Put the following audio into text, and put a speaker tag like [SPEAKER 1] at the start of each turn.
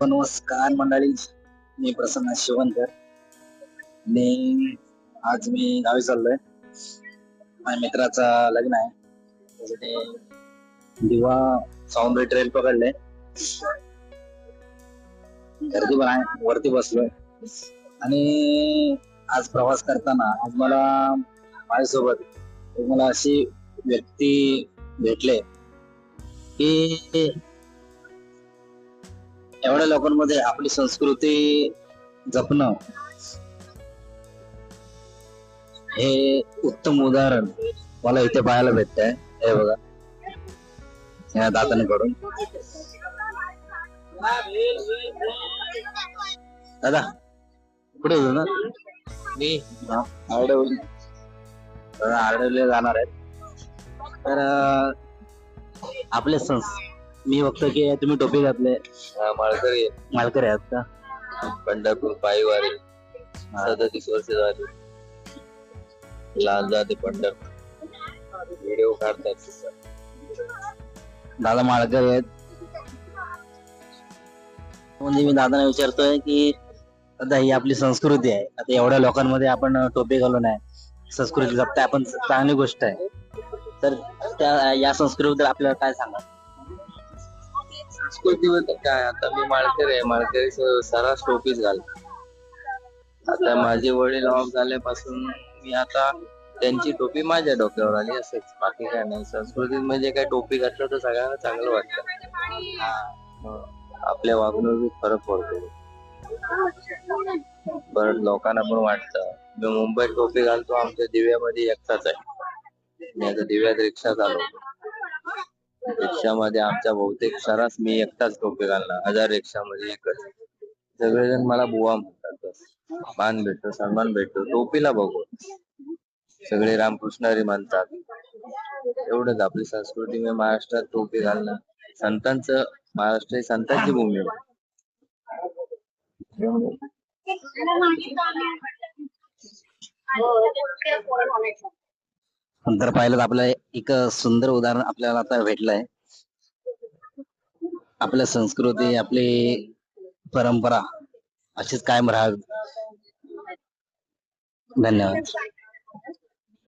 [SPEAKER 1] नमस्कार मंडळी. मी प्रसन्न शिवनकर आणि आज मी गावी चाललोय. माझ्या मित्राचा लग्न आहे. त्यासाठी दिवा साऊंड ट्रेल पकडले गर्दी पण आहे. वरती बसलोय. आणि आज प्रवास करताना आज मला माझ्यासोबत मला अशी व्यक्ती भेटले की एवढ्या लोकांमध्ये आपली संस्कृती जपणं हे उत्तम उदाहरण मला इथे पाहायला भेटत हे बघा. या दादांकडून दादा कुठे होतो ना मी. आरडवली आरडवले जाणार आहेत. तर आपले संस मी बघतो की तुम्ही टोपी घातले.
[SPEAKER 2] माळकरी.
[SPEAKER 1] मालकरी आहात का?
[SPEAKER 2] पंढरपूर पायवारी. सदतीस वर्ष झाली. लाल जाते पंढरपूर. व्हिडिओ काढतात.
[SPEAKER 1] दादा माळकरी आहेत. म्हणजे मी दादाने विचारतोय की दादा ही आपली संस्कृती आहे. आता एवढ्या लोकांमध्ये आपण टोपी घालून आहे. संस्कृती जपताय आपण. चांगली गोष्ट आहे. तर त्या या संस्कृतीबद्दल आपल्याला काय सांगा
[SPEAKER 2] संस्कृतीबद्दल काय आता मी माळकरी आहे. माळकरी सारा सरास टोपीच आता माझे वडील ऑफ झाल्यापासून मी आता त्यांची टोपी माझ्या डोक्यावर आली असंच. बाकी काय नाही. संस्कृतीत म्हणजे काय टोपी घातलं तर सगळ्यांना चांगलं वाटतं. आपल्या वागणुकीत फरक पडतो. परत लोकांना पण वाटतं. मी मुंबईत टोपी घालतो. आमच्या दिव्यामध्ये एकटाच आहे. मी आता दिव्यात रिक्षा चालवतो. रिक्षामध्ये आमच्या बहुतेक सरास मी एकटाच टोपी घालणार. हजार रिक्षामध्ये एकच. सगळेजण मला बुवा म्हणतात मान भेटतो सन्मान भेटतो टोपीला बघू. सगळे रामकृष्णारी म्हणतात. एवढंच आपली संस्कृती मी महाराष्ट्रात टोपी घालणं संतांच महाराष्ट्र ही संतांची भूमी आहे
[SPEAKER 1] नंतर पाहिलं तर आपलं एक सुंदर उदाहरण आपल्याला आता भेटलंय. आपल्या संस्कृती आपली परंपरा अशीच कायम राहावी. धन्यवाद.